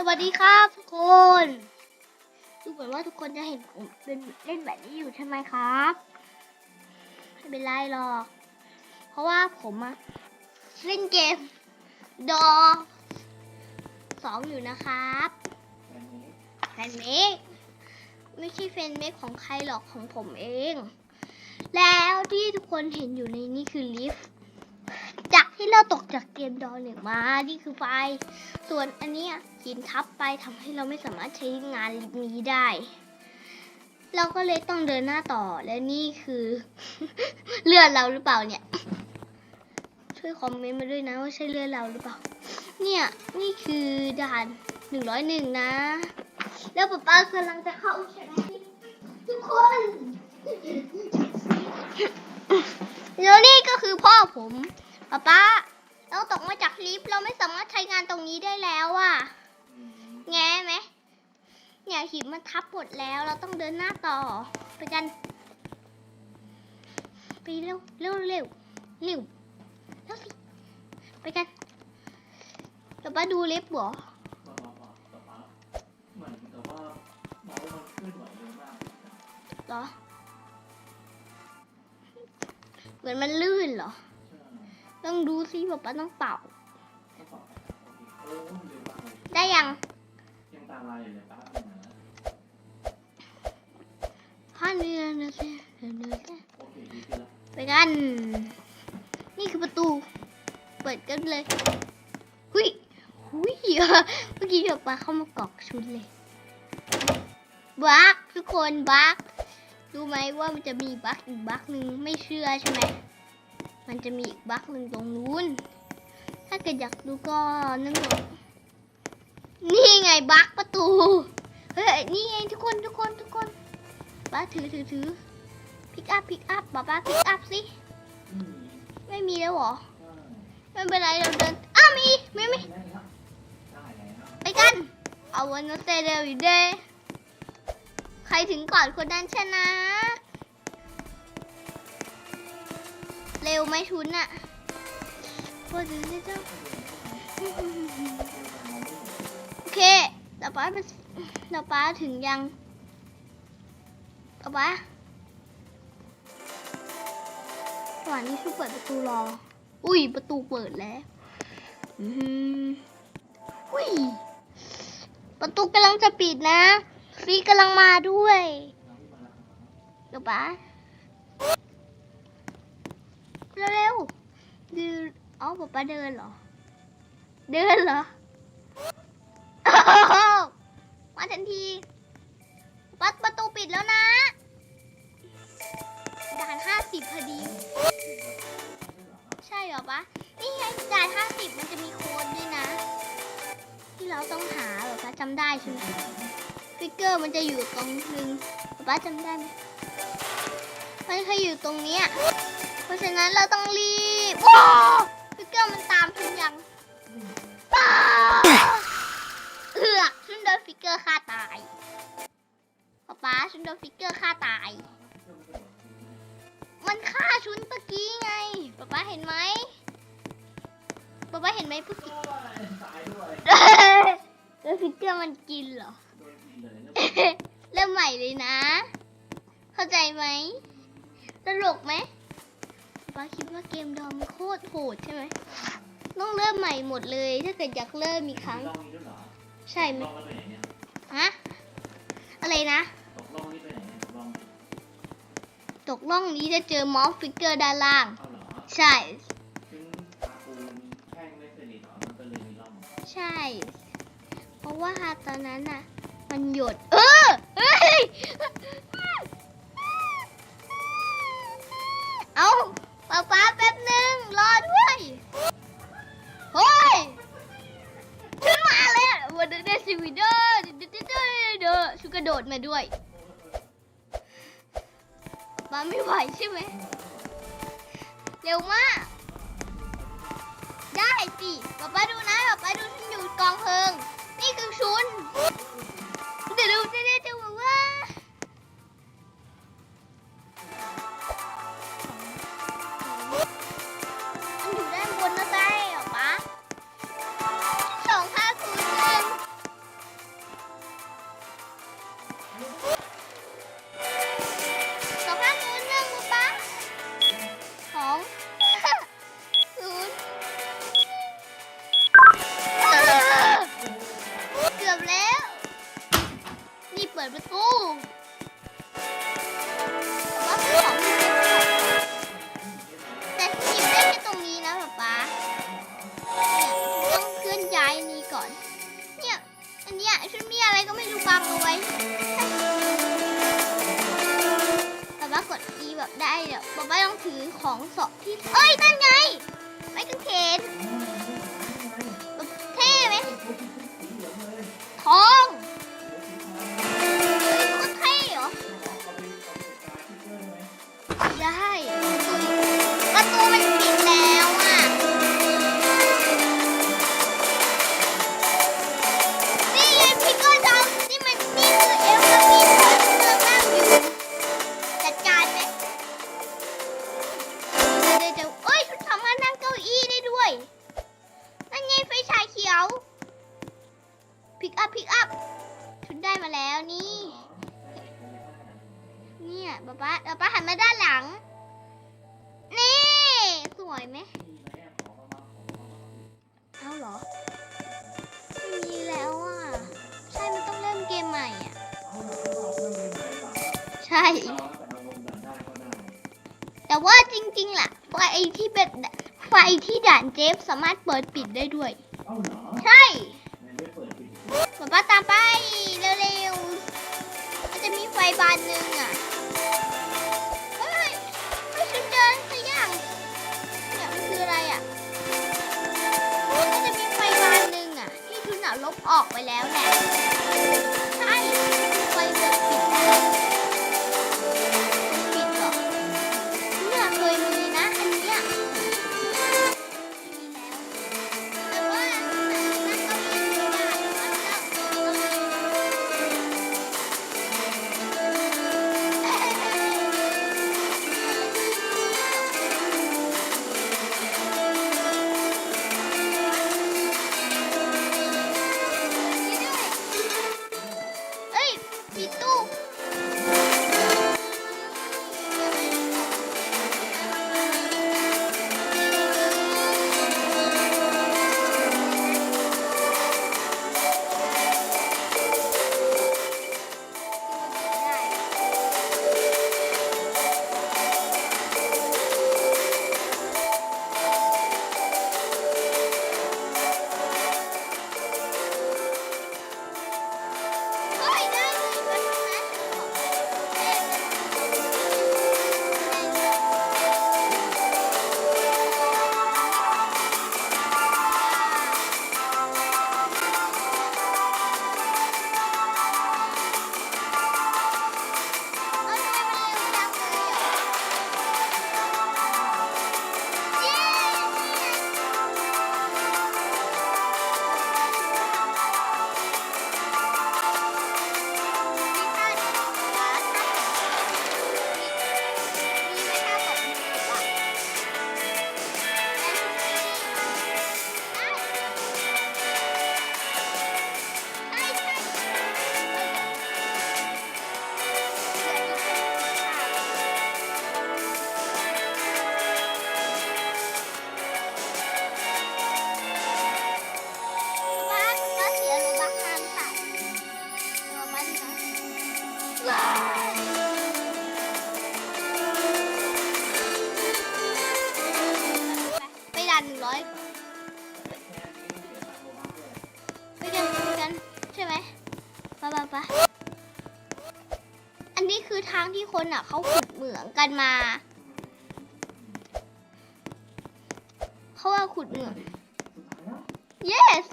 สวัสดีครับทุกคนดูเหมือนว่าทุกคนจะเห็นผมเป็นเล่นแบบนี้อยู่ใช่ไหมครับไม่เป็นไรหรอก เพราะว่าผมอะเล่นเกมดอสองอยู่นะครับแฟนเมกไม่ใช่แฟนเมกของใครหรอกของผมเอง แล้วที่ทุกคนเห็นอยู่ในนี้คือลิฟต์ ที่เราตกจากเกมดอหนึ่งมา นี่คือไฟ ส่วนอันนี้หินทับไปทำให้เราไม่สามารถใช้งานลิฟต์นี้ได้ เราก็เลยต้องเดินหน้าต่อ และนี่คือ เลือดเราหรือเปล่าเนี่ย ช่วยคอมเมนต์มาด้วยนะว่าใช่เลือดเราหรือเปล่า เนี่ย นี่คือด่านหนึ่งร้อยหนึ่งนะ แล้วป๊าป้ากำลังจะเข้าใช่ไหมทุกคนแล้วนี่ก็คือพ่อผม ป๊าป้าเราตกมาจากลิฟต์เราไม่สามารถใช้งานตรงนี้ได้แล้วอะแง่ไหมเนี่ยหินมันทับหมดแล้ว เราต้องเดินหน้าต่อ ไปกัน ไปเร็วเร็วเร็วเร็วเร็วสิไปกันป๊าป้าดูลิฟต์เหรอต่อมาต่อต่อมาเหมือนกับว่าเมาส์มันเคลื่อนไหวเร็วมากเหรอ เหมือนมันลื่นเหรอใช่ ต้องดูสิป๊าป้าต้องเป่าก็ต่อไปโอเคโอ้เร็วมากเลยได้ยังยังตามลายอยู่เลยป้าเป็นนะพ่อเนื้อเนื้อเนื้อเนื้อเนื้อโอเคดีขึ้นแล้วไปกัน นี่คือประตู เปิดกันเลย หุยหุยเมื่อกี้เดี๋ยวปลาเข้ามากรอกชุดเลยบักทุกคนบักรู้ไหมว่ามันจะมีบักอีกบักหนึ่งไม่เชื่อใช่ไหม มันจะมีอีกบั๊กหนึ่งตรงนู้น ถ้าเกิดอยากดูก็นั่งลงนี่ไงบั๊กประตู เฮ้ย นี่ไงทุกคนทุกคนทุกคนป้าถือถือถือพิกอัพพิกอัพป๊าป้าพิกอัพสิ ไม่มีแล้วหรอ ไม่เป็นไรเราเดิน อ้าวมี ไม่ไม่ไปกัน เอาวันนเซเร็วอยู่เด้ใครถึงก่อนคนนั้นชนะ เร็วไหมชุนอะโอเจ้าโอเคต่อไปมันต่อไปถึงยังต่อไประหว่างนี้ช่วยเปิดประตูรอ อุ้ยประตูเปิดแล้วอืมอุ้ย ประตูกำลังจะปิดนะฟรีกำลังมาด้วยเดี๋ยวป้า เร็วๆดูอ๋อป๊าป๊าเดินเหรอ เดินเหรอมาทันทีปัดประตูปิดแล้วนะด่านห้าสิบพอดี ใช่เหรอปะนี่ไงจ่ายห้าสิบมันจะมีโค้ดด้วยนะ ที่เราต้องหาเหรอปะจำได้ใช่ไหมฟิกเกอร์มันจะอยู่ตรงนึงป้าจำได้ไหมมันเคยอยู่ตรงเนี้ย เพราะฉะนั้นเราต้องรีบว้าวฟิกเกอร์มันตามฉันยังป้าเอือกฉันโดนฟิกเกอร์ฆ่าตายป๊าป๊าฉันโดนฟิกเกอร์ฆ่าตาย มันฆ่าชุนตะกี้ไงป๊าป๊าเห็นไหมป๊าป๊าเห็นไหมเมื่อกี้ตายด้วยแล้วฟิกเกอร์มันกินเหรอเริ่มใหม่เลยนะ เข้าใจไหมตลกไหม ป๊าคิดว่าเกมดอมมันโคตรโหดใช่ไหมต้องเริ่มใหม่หมดเลย ถ้าเกิดอยากเริ่มอีกครั้งล่องนี้ด้วยเหรอใช่ไหมล่องแล้วไปไหนเนี่ยฮะอะไรนะตกล่องนี้ไปไหนเนี่ยตกล่องตกล่องนี้จะเจอมอฟฟิกเกอร์ด้านล่างเอาเหรอใช่ซึ่งตาปูนแท่งไม่สนิทเหรอมันก็เลยมีร่องใช่ เพราะว่าตอนนั้นน่ะ มันหยด เออเฮ้ย เอา ป๊าป๊าแป๊บหนึ่งรอด้วยเฮ้ยขึ้นมาเลยวันเดอร์ซิวิเดอร์เดอเดอเดอเดอชุกกระโดดมาด้วยป๊าไม่ไหวใช่ไหมเร็วมาก ได้สิป๊าป๊าดูนะป๊าป๊าดูฉันอยู่กองเพลิง นี่คือชุน เปิ ไฟที่ด่านเจฟสามารถเปิดปิดได้ด้วยเอ้าเหรอใช่ไม่ได้เปิดปิดป๊าป๊าตามไปเร็วๆมันจะมีไฟบานหนึ่งอะเฮ้ยไม่ฉันเจอสักอย่างเนี่ยมันคืออะไรอะมันจะมีไฟบานหนึ่งอะที่คุณน่ะลบออกไปแล้วแหละใช่ไฟเปิดปิด อะเขาขุดเหมืองกันมาเขาว่าขุดเหมือง yes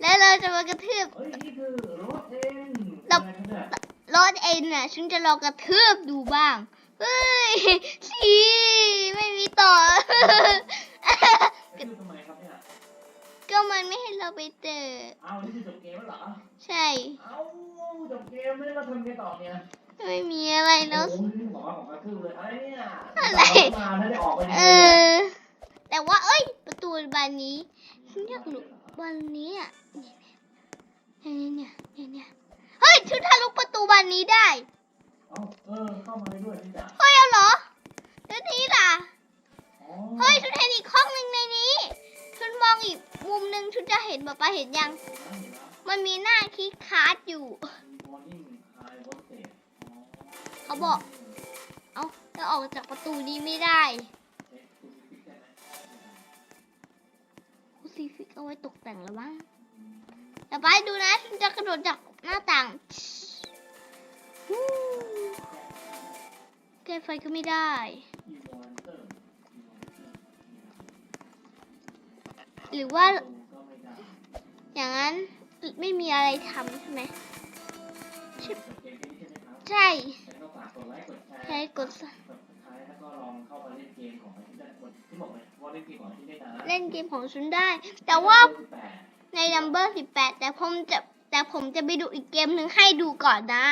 แล้วเราจะมากระทืบเฮ้ยนี่คือรถเองเรารถเอ็นน่ะฉันจะลองกระทืบดูบ้าง เฮ้ยชีไม่มีต่อคือทำไมครับเนี่ยก็มันไม่ให้เราไปเจอ เอานี่คือจบเกมแล้วเหรอ ใช่ เอาจบเกมไม่ได้มาทำไงต่อเนี่ย ไม่มีอะไรแล้วโอ้โหนี่บอกว่าของกระทืบเลยอะไรเนี่ยอะไรมาถ้าได้ออกไปเออ แต่ว่า เอ้ย ประตูบานนี้ฉันอยากรู้บานนี้อะเนี่ยเนี่ยเนี่ยเนี่ยเฮ้ยฉันทะลุประตูบานนี้ได้เอาเออเข้ามาได้ด้วยนี่จ้ะเฮ้ยเอาเหรอแล้วนี่ล่ะอ๋อเฮ้ยชุดเห็นอีกห้องหนึ่งในนี้ชุดมองอีกมุมหนึ่งชุดจะเห็นแบบปะเห็นยัง มันมีหน้าคีย์การ์ดอยู่วอร์นิ่งค เขาบอก เอาจะออกจากประตูนี้ไม่ได้คุณฟิกได้ไหมคูซีฟิกเอาไว้ตกแต่งแล้วบ้างแต่ไปดูนะฉันจะกระโดดจากหน้าต่างแก้ไฟก็ไม่ได้ หรือว่า อย่างนั้นไม่มีอะไรทำใช่ไหมใช่ ดไลค์กดแชร์ใช้กดกดท้ายแล้วก็ลองเข้ามาเล่นเกมของที่ได้คนที่บอกเลยว่าเล่นเกมของที่ได้นะเล่นเกมของฉันได้ แต่ว่าแปดใน number 18แต่ผมจะแต่ผมจะไปดูอีกเกมหนึ่งให้ดูก่อนนะ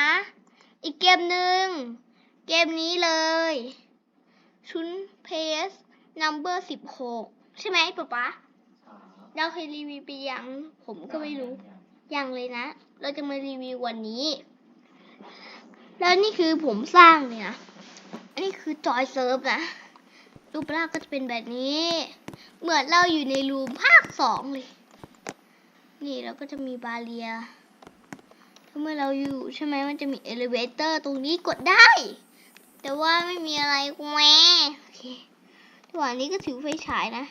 อีกเกมหนึ่งเกมนี้เลยชุนเพส number 16ใช่ไหมป๊าป๊าเราเคยรีวิวไปยังผมก็ไม่รู้ยังเลยนะ เราจะมารีวิววันนี้ แล้วนี่คือผมสร้างเนี่ยนะอันนี้คือจอยเซิร์ฟนะ รูปร่างก็จะเป็นแบบนี้ เหมือนเราอยู่ในรูมภาคสองเลย นี่เราก็จะมีบาเรียถ้าเมื่อเราอยู่ใช่ไหมมันจะมีเอลิเวเตอร์ตรงนี้กดได้ แต่ว่าไม่มีอะไรแหวโอเคระหว่างนี้ก็ถือไฟฉายนะ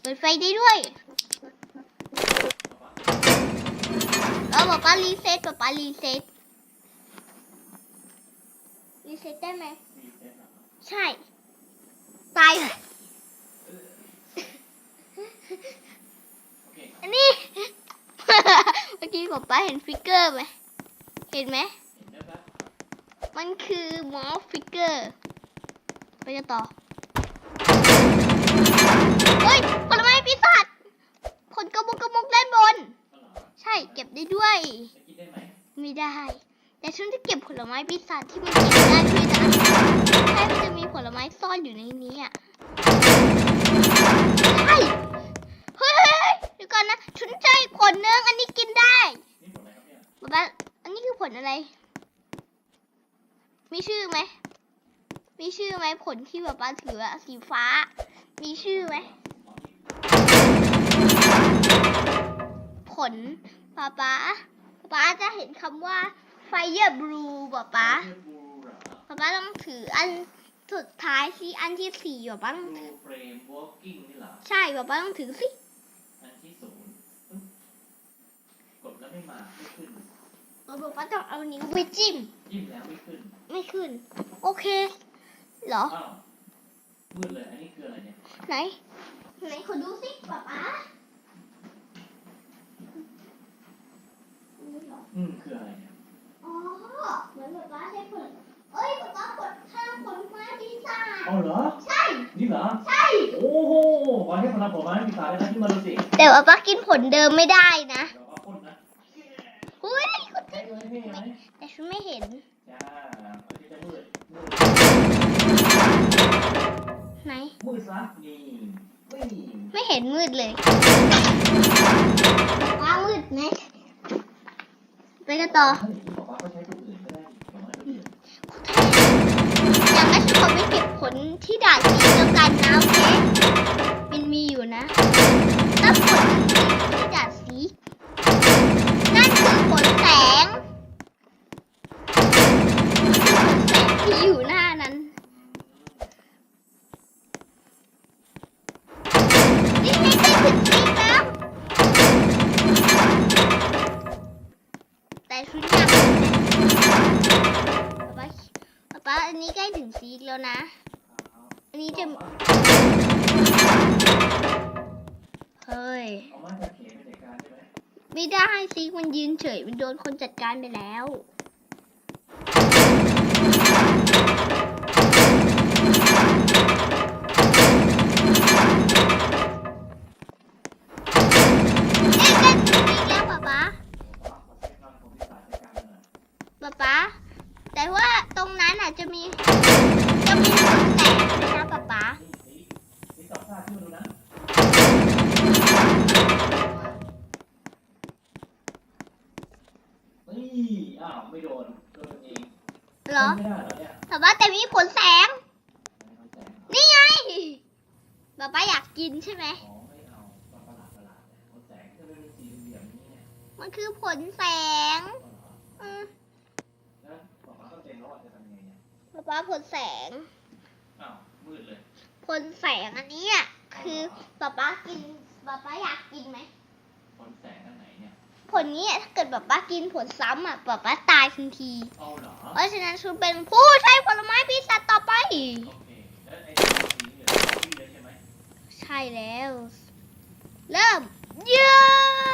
เปิดไฟได้ด้วย แล้วป๊าป๊ารีเซ็ตป๊าป๊ารีเซ็ตรีเซ็ตได้ไหมรีเซ็ตเหรอใช่ ตายเลยโอเคอันนี้ เมื่อกี้ป๊าป๊าเห็นฟิกเกอร์ไหมเห็นไหมเห็นได้ปะมันคือมอสฟิกเกอร์ ไปกันต่อ เฮ้ย ได้ด้วยจะกินได้ไหมไม่ได้ แต่ฉันจะเก็บผลไม้ปีศาจที่มันเก็บได้ด้วยนะใช่มันจะมีผลไม้ซ่อนอยู่ในนี้อะใช่เฮ้ยเฮ้ยเฮ้ยเดี๋ยวก่อนนะฉันเจออีกผลนึงอันนี้กินได้นี่ผลอะไรครับเนี่ยบ๊าบ้าอันนี้คือผลอะไร มีชื่อไหม มีชื่อไหมผลที่แบบว่าถืออะสีฟ้า มีชื่อไหมผล ป๊าป๊าป๊าจะเห็นคำว่า Fire Blue ป๊าป๊าชื่อบูเหรอป๊าป๊าต้องถืออันสุดท้ายสิอันที่สี่ป๊าป๊าต้องบูถือเฟรมวอล์กิ้งนี่เหรอใช่ป๊าป๊าต้องถือสิอันที่ศูนย์ปึ๊บกดแล้วไม่มาไม่ขึ้นป๊าป๊าต้องเอานิ้วไปจิ้มจิ้มแล้วไม่ขึ้น ไม่ขึ้น โอเคเหรออ้าวมืดเลยอันนี้คืออะไรเนี่ยไหนไหนขอดูสิป๊าป๊า นี่เหรอ อืมคืออะไรเนี่ยอ๋อ เหมือนป๊าป๊าใช้ผลเอ้ยป๊าป๊ากดข้ามผลไม้ปีศาจเอาเหรอ ใช่ นี่เหรอ ใช่ โอ้โหวันนี้พลังผลไม้มีสารเลยนะที่มาดูสิแต่ป๊าป๊ากินผลเดิมไม่ได้นะเราเอาพ่นนะอุ้ยใช่เลยนี่ไหมแต่ฉันไม่เห็น จ้าอันนี้จะมืดมืดไหน มืดซะนี่ไม่มีไม่เห็นมืดเลยว้ามืดไหม ไปกันต่ออย่างนั้นอย่างนั้นฉันขอไปเก็บผลที่ด่านนี้แล้วกันนะโอเคมันมีอยู่นะถ้าผลที่ด่านสี นั่นคือผลแสงผลแสงที่อยู่หน้านั้น นี่ไม่ใช่ถึงสีแล้ว แต่ชุดอยากป๊าป๊าป๊าป๊าอันนี้ใกล้ถึงซีกแล้วนะ อันนี้จะ เฮ้ย เอาไม้กระเขนไปจัดการใช่ไหม ไม่ได้ซีก มันยืนเฉย มันโดนคนจัดการไปแล้วเอ๊ะใกล้ถึงซีกแล้วป๊าป๊าป๊าป๊าแต่ว่าตรงนั้นอาจจะจะมีะทำยังไงเนี่ยป๊าป๊าผลแสงอ้าวมืดเลยผลแสงอันนี้อะคือป๊าป๊ากินป๊าป๊าอยากกินไหมผลแสงอันไหนเนี่ยผลนี้อะถ้าเกิดป๊าป๊ากินผลซ้ำอะป๊าป๊าตายทันทีเอาเหรอเพราะฉะนั้นชุนเป็นผู้ใช้ผลไม้ปีศาจต่อไป ใช่แล้ว เริ่ม เยอ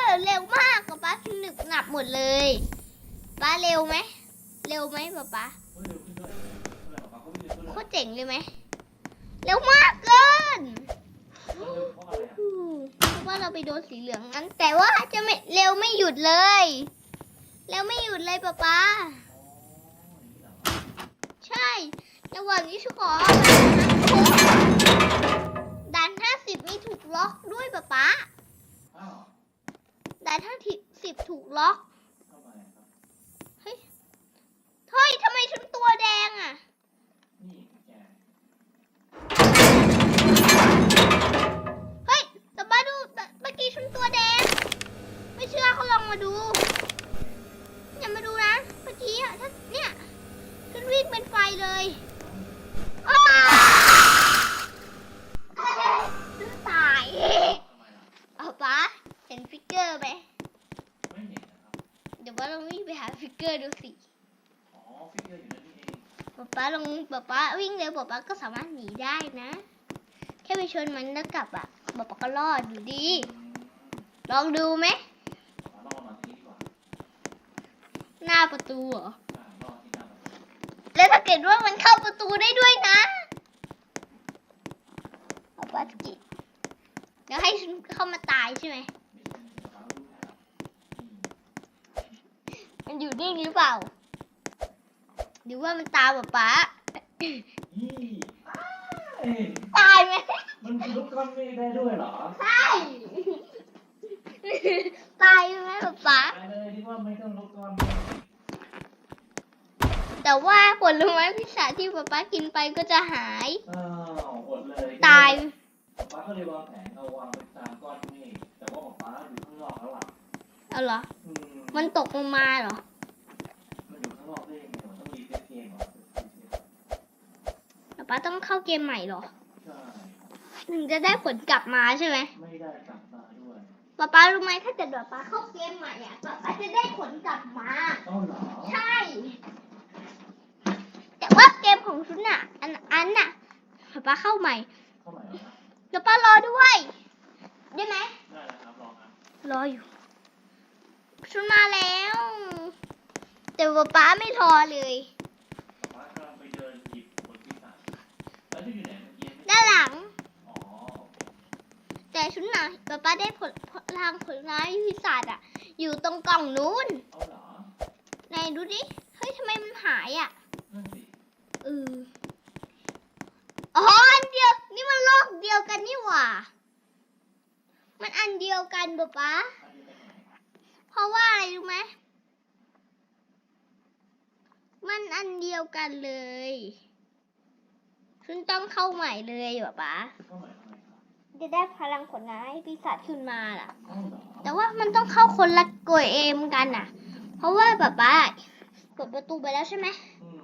ะเร็วมากป๊าป๊าหนึกหนับหมดเลยป๊าเร็วไหมเร็วไหมป๊าป้าโคตรเจ๋งเลยไหมเร็วมากเกินเร็วเพราะอะไรอะเพราะว่าเราไปโดนสีเหลืองนั้น แต่ว่าจะไม่เร็วไม่หยุดเลยเร็วไม่หยุดเลยป๊าป๊าอ๋าใช่ระหว่างนี้ฉันขอด่านห้าสิบมีถูก ล็อกด้วยป๊าป๊าอ้าวด่านห้าสิบถูกล็อก ทำไมอะครับ เฮ้ยทำไมฉันตัวแดงอะ นี่แก เฮ้ยแต่บ้าดูแต่เมื่อกี้ฉันตัวแดง ไม่เชื่อเขาลองมาดู อย่ามาดูนะ เมื่อกี้อะถ้าเนี่ยฉันวิ่งเป็นไฟเลยอ้าวฉันตาย ทำไมล่ะ เอาป๊าเห็นฟิกเกอร์ไหม ไม่เห็นนะครับ เดี๋ยวว่าเราวิ่งไปหาฟิกเกอร์ดูสิ อ๋อฟิกเกอร์อยู่นั่นนี่เอง ป๊า ป๊าป๊าวิ่งเร็วป๊าป๊าก็สามารถหนีได้นะ แค่ไปชนมันแล้วกลับอะป๊าป๊าก็รอดอยู่ดี ลองดูไหมป๊าลองมาที่นี่ดีกว่าหน้าประตูเหรอแล้วถ้าเกิดว่ามันเข้าประตูได้ด้วยนะป๊าป๊ากินแล้วให้เข้ามาตายใช่ไหมมันอยู่นิ่งหรือเปล่า หรือว่ามันตามป๊าป๊า ตายไหมมันคือลูกก้อนเมฆได้ด้วยเหรอใช่ตายไหมป๊าป๊าไปเลยที่ว่าไม่ต้องลูกก้อนเมฆแต่ว่าผลไม้พิศาจที่ป๊าป๊ากินไปก็จะหาย อ้าวอดเลยตายป๊าก็เลยวางแผนเอาวางเป็นตามก้อนเมฆแต่ว่าป๊าอยู่ข้างนอกแล้วล่ะเอาเหรอ อืมมันตกลงมาเหรอ มันอยู่ข้างนอกได้ยังไงมันต้องรีเซ็ตเกมเหรอ ป๊าป๊าต้องเข้าเกมใหม่เหรอใช่ถึงจะได้ผลกลับมาใช่ไหมไม่ได้กลับมาด้วยป๊าป๊ารู้ไหมถ้าเกิดป๊าป๊าเข้าเกมใหม่อะป๊าป๊าจะได้ผลกลับมาเอ้าเหรอใช่ แต่ว่าเกมของชุนน่ะ อันอันน่ะป๊าป๊าเข้าใหม่เข้าใหม่แล้วนะเดี๋ยวป๊ารอด้วย ได้ไหมได้แล้วครับลองครับรออยู่ชุนมาแล้ว แต่ป๊าป๊าไม่รอเลย หลังอ๋อโอเคแต่ชุนน่ะป๊าป๊าได้ผลพลังผลไม้พิศาจอะ อยู่ตรงกล่องนู้นเอาเหรอไหนดูดิ เฮ้ยทำไมมันหายอะนั่นสิเอออ๋ออันเดียว นี่มันโลกเดียวกันนี่หว่า มันอันเดียวกันป๊าป๊าอันนี้ไปไหนเพราะว่าอะไรรู้ไหมมันอันเดียวกันเลย คุณต้องเข้าใหม่เลยป๊าป๊าเข้าใหม่ทำไมครับจะได้พลังผลงานให้ปีศาจขึ้นมาล่ะเอ้าเหรอแต่ว่ามันต้องเข้าคนละกฎเอมกันน่ะ เพราะว่าป๊าป๊าเปิดประตูไปแล้วใช่ไหมอืม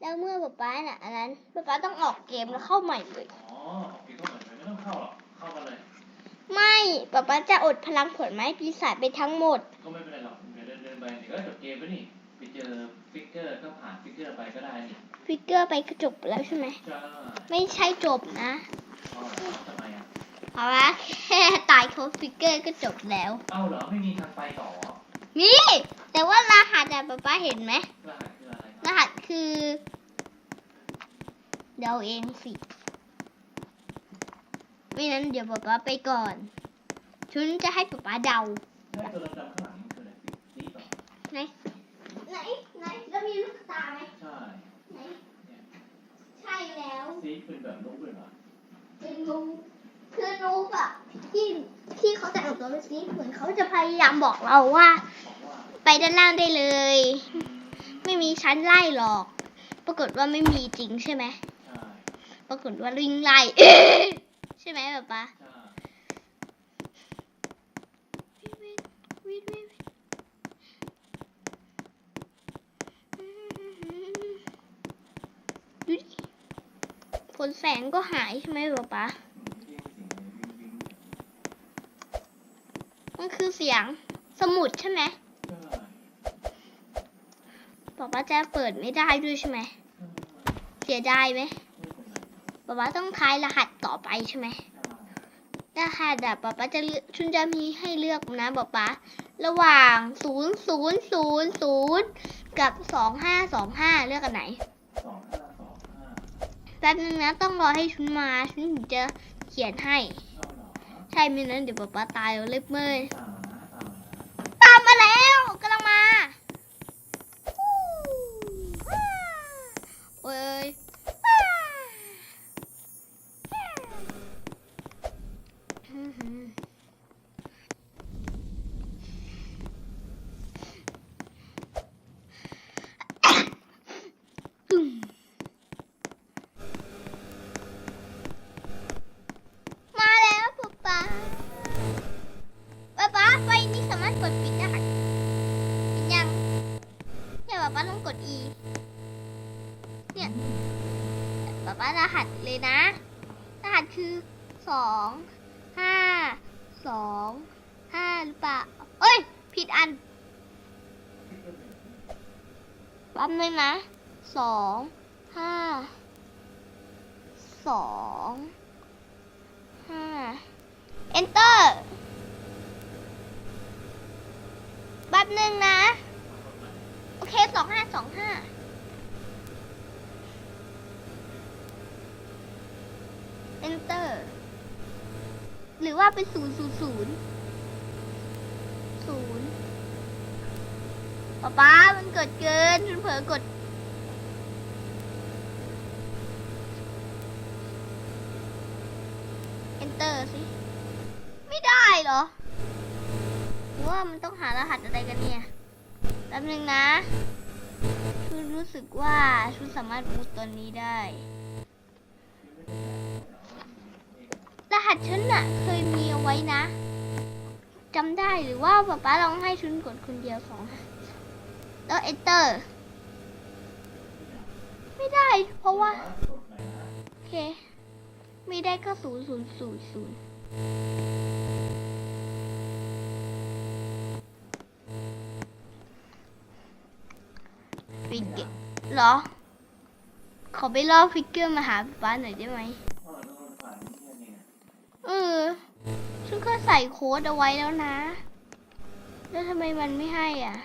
แล้วเมื่อป๊าป๊าน่ะอันนั้นป๊าป๊าต้องออกเกมแล้วเข้าใหม่เลยอ๋อโอเคเข้าใหม่ไปไม่ต้องเข้าหรอกเข้ามาเลยไม่ป๊าป๊าจะอดพลังผลไม้ปีศาจไปทั้งหมด ก็ไม่เป็นไรหรอกเดี๋ยวเดินเดินไปเดี๋ยวก็จบเกมไปนี่ ไปเจอฟิกเกอร์ก็ผ่านฟิกเกอร์ไปก็ได้นี่ฟิกเกอร์ไปกระจบแล้วใช่ไหมใช่ไม่ใช่จบนะเอาเหรอทำไมอะเพราะว่าแค่ตายเขาฟิกเกอร์ก็จบแล้ว เอ้าเหรอไม่มีทางไปต่อเหรอนี่ แต่ว่ารหัสอะป๊าป๊าเห็นไหม รหัสคืออะไรครรับหัสคือเดาเองสิ ไม่นั้นเดี๋ยวป๊าป๊าไปก่อนชุนจะให้ป๊าป๊าเดาใช่ตัวดำๆข้างหลังนี่คืออะไรสีต่อ ไหน ไหนไหนแล้วมีลูกตาไหมใช่ไหนใช่แล้วสีเป็นแบบลูกเลยเหรอเป็นนูคือนูอะที่ที่เขาแต่งตัวเป็นสีเหมือนเขาจะพยายามบอกเราว่าบอกว่าไปด้านล่างได้เลยอืมไม่มีชั้นไล่หรอก ปรากฏว่าไม่มีจริงใช่ไหมใช่ปรากฏว่าลิงไล่ใช่ไหมป๊าป๊า ใช่ วิดวิดวิดวิด นแสงก็หายใช่ไหมป๊าป๊าเรียกเสียงอะมันคือเสียงสมุดใช่ไหมป๊าป๊าจะเปิดไม่ได้ด้วยใช่ไหม เสียดายไหมป๊าป๊าต้องทายรหัสต่อไปใช่ไหมใช่รหัสอะป๊าป๊าจะชุนจะมีให้เลือกนะป๊าป๊าระหว่างศูนย์ศูนย์ศูนย์ศูนย์กับสองห้าสองห้าเลือกอันไหน สองห้าสองห้า แป๊บนึงนะต้องรอให้ชุนมาชุนถึงจะเขียนให้ ใช่ไม่นั้นเดี๋ยวป๊าป๊าตายเอาเล็บเมื่อย ตามมานะตามมานะตามมาแล้วกำลังมาฮู้ว้าโอ้ยว้าอื้อหือตึ้มมาแล้วป๊าป๊าป๊าป๊าไฟนี้สามารถกดปิดได้เห็นยังเนี่ย ป๊าต้องกด E เนี่ยป๊าป๊ารหัสเลยนะ รหัสคือสองห้าสองห้าหรือเปล่าเอ้ย ผิดอันแป๊บนึงนะสองห้าสองห้า enter แป๊บนึงนะ โอเคสองห้าสองห้า enter หรือว่าเป็นศูนย์ศูนย์ศูนย์ศูนย์ป๊าป๊ามันเกิดเกินฉันเผลอกด enter สิ ไม่ได้เหรอว่ามันต้องหารหัสอะไรกันเนี่ย ป๊บนึงนะชุนรู้สึกว่าชุนสามารถมูดตัวนี้ได้ รหัสฉันน่ะเคยมีเอาไว้นะจำได้หรือว่าป๊าป๊าลองให้ชุนกดคนเดียวสองแล้ว enter ไม่ได้เพราะว่า โอเค ไม่ได้ก็ศูนย์ศูนย์ศูนย์ศูนย์ ฟิกเกอร์เหรอ ขอไปล่อฟิกเกอร์มาหาป๊าหน่อยได้ไหมเออฉันก็ใส่โค้ดเอาไว้แล้วนะ แล้วทำไมมันไม่ให้อะ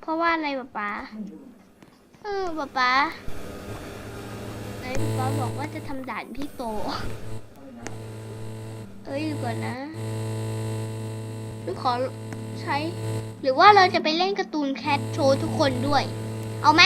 เพราะว่าอะไรป๊าป๊าเออป๊าป๊าไหนป๊าบอกว่าจะทำด่านพี่โต เอ้ยดูก่อนนะฉันขอใช้ หรือว่าเราจะไปเล่นการ์ตูนแคทโชว์ทุกคนด้วย เอาไหม